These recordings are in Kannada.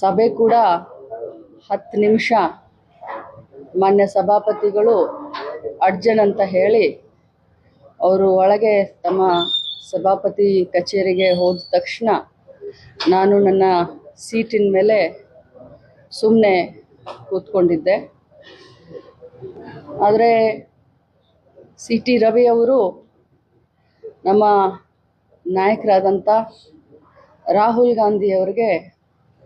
ಸಭೆ ಕೂಡ ಹತ್ತು ನಿಮಿಷ. ಮಾನ್ಯ ಸಭಾಪತಿಗಳು ಅರ್ಜನ್ ಅಂತ ಹೇಳಿ ಅವರು ಒಳಗೆ ತಮ್ಮ ಸಭಾಪತಿ ಕಚೇರಿಗೆ ಹೋದ ತಕ್ಷಣ ನಾನು ನನ್ನ ಸೀಟಿನ ಮೇಲೆ ಸುಮ್ಮನೆ ಕೂತ್ಕೊಂಡಿದ್ದೆ. ಆದರೆ ಸಿ ಟಿ ರವಿ ಅವರು ನಮ್ಮ ನಾಯಕರಾದಂಥ ರಾಹುಲ್ ಗಾಂಧಿ ಅವರಿಗೆ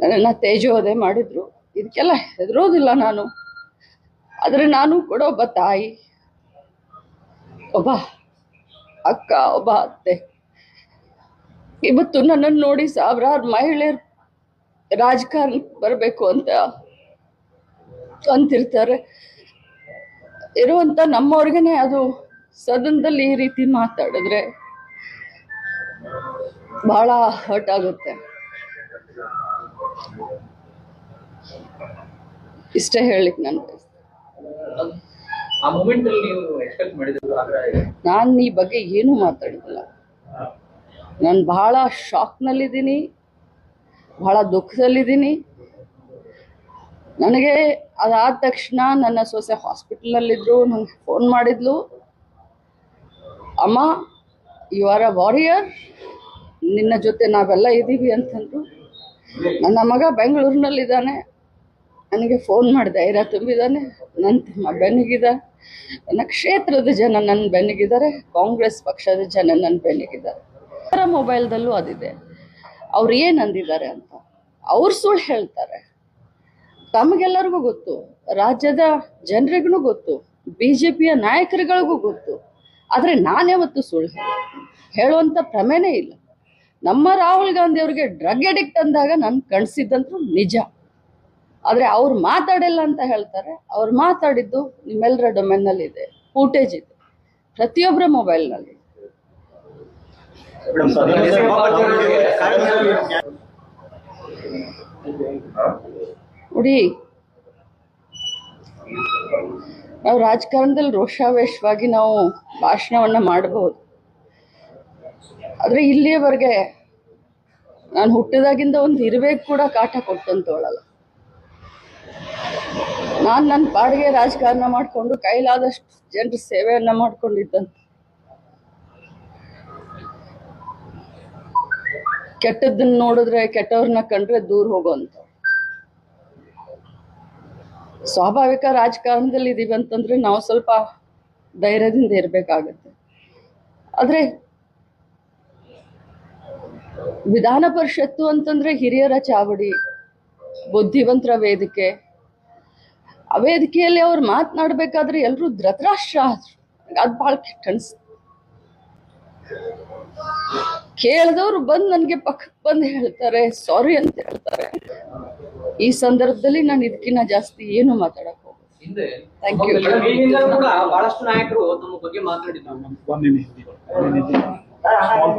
ನನ್ನನ್ನು ತೇಜೋದೆ ಮಾಡಿದರು. ಇದಕ್ಕೆಲ್ಲ ಹೆದರೋದಿಲ್ಲ ನಾನು. ಆದರೆ ನಾನು ಕೂಡ ಒಬ್ಬ ತಾಯಿ, ಒಬ್ಬ ಅಕ್ಕ, ಒಬ್ಬ ಅತ್ತೆ. ಇವತ್ತು ನನ್ನನ್ನು ನೋಡಿ ಸಾವಿರಾರು ಮಹಿಳೆಯರು ರಾಜಕಾರಣಕ್ಕೆ ಬರಬೇಕು ಅಂತ ಅಂತಿರ್ತಾರೆ. ಇರುವಂಥ ನಮ್ಮವ್ರಿಗೇ ಅದು ಸದನದಲ್ಲಿ ಈ ರೀತಿ ಮಾತಾಡಿದ್ರೆ ಬಹಳ ಹರ್ಟ್ ಆಗುತ್ತೆ. ಇಷ್ಟೇ ಹೇಳಲಿಕ್ಕೆ ನಾನು ಆ ಮೂಮೆಂಟ್ ಅಲ್ಲಿ ನೀವು ಎಕ್ಸ್ಪೆಕ್ಟ್ ಮಾಡಿದ್ರು ಆದ್ರೆ ನಾನು ಈ ಬಗ್ಗೆ ಏನೂ ಮಾತಾಡಿಲ್ಲ. ನಾನು ಬಹಳ ಶಾಕ್ನಲ್ಲಿದ್ದೀನಿ ಬಹಳ ದುಃಖದಲ್ಲಿದ್ದೀನಿ. ನನಗೆ ಅದಾದ ತಕ್ಷಣ ನನ್ನ ಸೊಸೆ ಹಾಸ್ಪಿಟಲಲ್ಲಿದ್ದರು ನನಗೆ ಫೋನ್ ಮಾಡಿದ್ಲು. ಅಮ್ಮ ಯು ಆರ್ ಅ ವಾರಿಯರ್ ನಿನ್ನ ಜೊತೆ ನಾವೆಲ್ಲ ಇದ್ದೀವಿ ಅಂತಂದ್ರು. ನನ್ನ ಮಗ ಬೆಂಗಳೂರಿನಲ್ಲಿದ್ದಾನೆ. ನನಗೆ ಫೋನ್ ಮಾಡಿ ಧೈರ್ಯ ತುಂಬಿದ್ದಾನೆ ನನ್ನ ತಮ್ಮ ಬೆನ್ನಿಗಿದ. ನನ್ನ ಕ್ಷೇತ್ರದ ಜನ ನನ್ನ ಬೆನ್ನಿಗಿದ್ದಾರೆ, ಕಾಂಗ್ರೆಸ್ ಪಕ್ಷದ ಜನ ನನ್ನ ಬೆನ್ನಿಗಿದ್ದಾರೆ. ಅವರ ಮೊಬೈಲ್ದಲ್ಲೂ ಅದಿದೆ. ಅವ್ರು ಏನು ಅಂದಿದ್ದಾರೆ ಅಂತ. ಅವ್ರು ಸುಳ್ಳು ಹೇಳ್ತಾರೆ. ತಮಗೆಲ್ಲರಿಗೂ ಗೊತ್ತು. ರಾಜ್ಯದ ಜನರಿಗೂ ಗೊತ್ತು. ಬಿ ಜೆ ಪಿಯ ನಾಯಕರುಗಳಿಗೂ ಗೊತ್ತು. ಆದರೆ ನಾನೇ ಅವತ್ತು ಸುಳ್ಳು ಹೇಳ ಹೇಳುವಂಥ ಪ್ರಮೇನೇ ಇಲ್ಲ. ನಮ್ಮ ರಾಹುಲ್ ಗಾಂಧಿ ಅವ್ರಿಗೆ ಡ್ರಗ್ ಅಡಿಕ್ಟ್ ಅಂದಾಗ ನಾನು ಕಣ್ಸಿದ್ದಂತೂ ನಿಜ. ಆದರೆ ಅವ್ರು ಮಾತಾಡಿಲ್ಲ ಅಂತ ಹೇಳ್ತಾರೆ. ಅವ್ರು ಮಾತಾಡಿದ್ದು ನಿಮ್ಮೆಲ್ಲರ ಡೊಮೆನ್ನಲ್ಲಿ ಇದೆ. ಫೂಟೇಜ್ ಇದೆ ಪ್ರತಿಯೊಬ್ಬರ ಮೊಬೈಲ್ನಲ್ಲಿ ನೋಡಿ, ನಾವು ರಾಜಕಾರಣದಲ್ಲಿ ರೋಷಾವೇಶವಾಗಿ ನಾವು ಭಾಷಣವನ್ನ ಮಾಡಬಹುದು ಆದರೆ ಇಲ್ಲಿಯವರೆಗೆ ನಾನು ಹುಟ್ಟಿದಾಗಿಂದ ಒಂದು ಇರಬೇಕು ಕೂಡ ಕಾಟ ಕೊಟ್ಟಂತವಳಲ್ಲ. ನಾನು ನನ್ನ ಪಾಡಿಗೆ ರಾಜಕಾರಣ ಮಾಡಿಕೊಂಡು ಕೈಲಾದಷ್ಟು ಜನರ ಸೇವೆಯನ್ನು ಮಾಡ್ಕೊಂಡಿದ್ದಂತೆ. ಕೆಟ್ಟದ್ದನ್ನು ನೋಡಿದ್ರೆ ಕೆಟ್ಟವ್ರನ್ನ ಕಂಡ್ರೆ ದೂರ ಹೋಗೋಂತ ಸ್ವಾಭಾವಿಕ ರಾಜಕಾರಣದಲ್ಲಿ ಇದೀವಿ ಅಂತಂದ್ರೆ ನಾವು ಸ್ವಲ್ಪ ಧೈರ್ಯದಿಂದ ಇರಬೇಕಾಗತ್ತೆ. ಆದರೆ ವಿಧಾನ ಪರಿಷತ್ತು ಅಂತಂದ್ರೆ ಹಿರಿಯರ ಚಾವಡಿ ಬುದ್ಧಿವಂತರ ವೇದಿಕೆ. ಆ ವೇದಿಕೆಯಲ್ಲಿ ಅವ್ರು ಮಾತನಾಡಬೇಕಾದ್ರೆ ಎಲ್ಲರೂ ಧೃತರಾಷ್ಟ್ರ ಆದ್ರು. ಅದು ಭಾಳ ಕೆಟ್ಟ ಅನ್ಸ್ತು. ಕೇಳಿದವ್ರು ಬಂದು ನನಗೆ ಪಕ್ಕಕ್ಕೆ ಬಂದು ಹೇಳ್ತಾರೆ ಸಾರಿ ಅಂತ ಹೇಳ್ತಾರೆ. ಈ ಸಂದರ್ಭದಲ್ಲಿ ನಾನು ಇದಕ್ಕಿನ್ನ ಜಾಸ್ತಿ ಏನು ಮಾತಾಡಕ್ ಹೋಗಲ್ಲ small